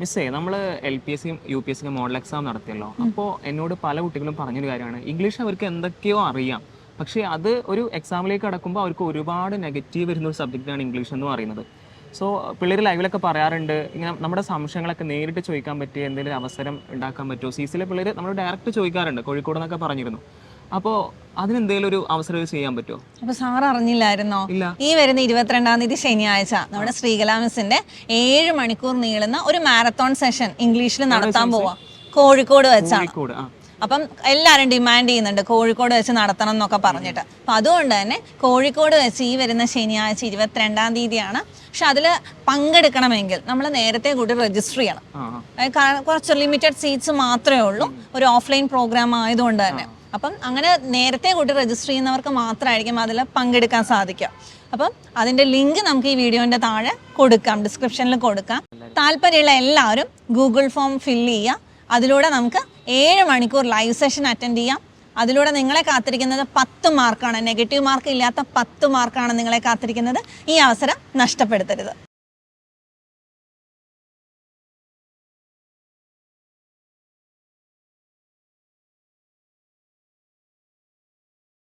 മിസ്സേ നമ്മൾ L P S സിയും യു പി എസ് സിയും മോഡൽ എക്സാം നടത്തിയല്ലോ. അപ്പോൾ എന്നോട് പല കുട്ടികളും പറഞ്ഞൊരു കാര്യമാണ്. ഇംഗ്ലീഷ് അവർക്ക് എന്തൊക്കെയോ അറിയാം. പക്ഷേ അത് ഒരു എക്സാമിലേക്ക് കടക്കുമ്പോൾ അവർക്ക് ഒരുപാട് നെഗറ്റീവ് വരുന്ന ഒരു സബ്ജക്റ്റാണ് ഇംഗ്ലീഷ് എന്ന് പറയുന്നത്. സോ പിള്ളേർ ലൈവിലൊക്കെ പറയാറുണ്ട്. ഇങ്ങനെ നമ്മുടെ സംശയങ്ങളൊക്കെ നേരിട്ട് ചോദിക്കാൻ പറ്റിയ എന്തെങ്കിലും അവസരം ഉണ്ടാക്കാൻ പറ്റുമോ? സി സിയിലെ പിള്ളേർ നമ്മൾ ഡയറക്റ്റ് ചോദിക്കാറുണ്ട്. കോഴിക്കോട് എന്നൊക്കെ പറഞ്ഞിരുന്നു. അപ്പോൾ അതിനെന്തെങ്കിലും ഒരു അവസരം ചെയ്യാൻ പറ്റുമോ അപ്പൊ സാർ അറിഞ്ഞില്ലായിരുന്നോ. ഈ വരുന്ന ഇരുപത്തിരണ്ടാം തീയതി ശനിയാഴ്ച നമ്മുടെ ശ്രീകലാ മിസ്സിന്റെ ഏഴ് മണിക്കൂർ നീളുന്ന ഒരു മാരത്തോൺ സെഷൻ ഇംഗ്ലീഷിൽ നടത്താൻ പോവാ. കോഴിക്കോട് വെച്ചാണ്. അപ്പം എല്ലാവരും ഡിമാൻഡ് ചെയ്യുന്നുണ്ട് കോഴിക്കോട് വെച്ച് നടത്തണം എന്നൊക്കെ പറഞ്ഞിട്ട്. അപ്പം അതുകൊണ്ട് തന്നെ കോഴിക്കോട് വെച്ച് ഈ വരുന്ന ശനിയാഴ്ച ഇരുപത്തിരണ്ടാം തീയതിയാണ്. പക്ഷെ അതിൽ പങ്കെടുക്കണമെങ്കിൽ നമ്മൾ നേരത്തെ കൂടി രജിസ്റ്റർ ചെയ്യണം. കുറച്ച് ലിമിറ്റഡ് സീറ്റ്സ് മാത്രമേ ഉള്ളൂ. ഒരു ഓഫ്ലൈൻ പ്രോഗ്രാം ആയതുകൊണ്ട് തന്നെ. അപ്പം അങ്ങനെ നേരത്തെ കൂട്ടി രജിസ്റ്റർ ചെയ്യുന്നവർക്ക് മാത്രമായിരിക്കും അതിൽ പങ്കെടുക്കാൻ സാധിക്കുക. അപ്പം അതിന്റെ ലിങ്ക് നമുക്ക് ഈ വീഡിയോന്റെ താഴെ കൊടുക്കാം ഡിസ്ക്രിപ്ഷനിൽ കൊടുക്കാം. താല്പര്യമുള്ള എല്ലാവരും ഗൂഗിൾ ഫോം ഫില്ല് ചെയ്യുക. അതിലൂടെ നമുക്ക് ഏഴ് മണിക്കൂർ ലൈവ് സെഷൻ അറ്റൻഡ് ചെയ്യാം. അതിലൂടെ നിങ്ങളെ കാത്തിരിക്കുന്നത് പത്ത് മാർക്കാണ് നെഗറ്റീവ് മാർക്ക് ഇല്ലാത്ത പത്ത് മാർക്കാണ് നിങ്ങളെ കാത്തിരിക്കുന്നത്. ഈ അവസരം നഷ്ടപ്പെടുത്തരുത്.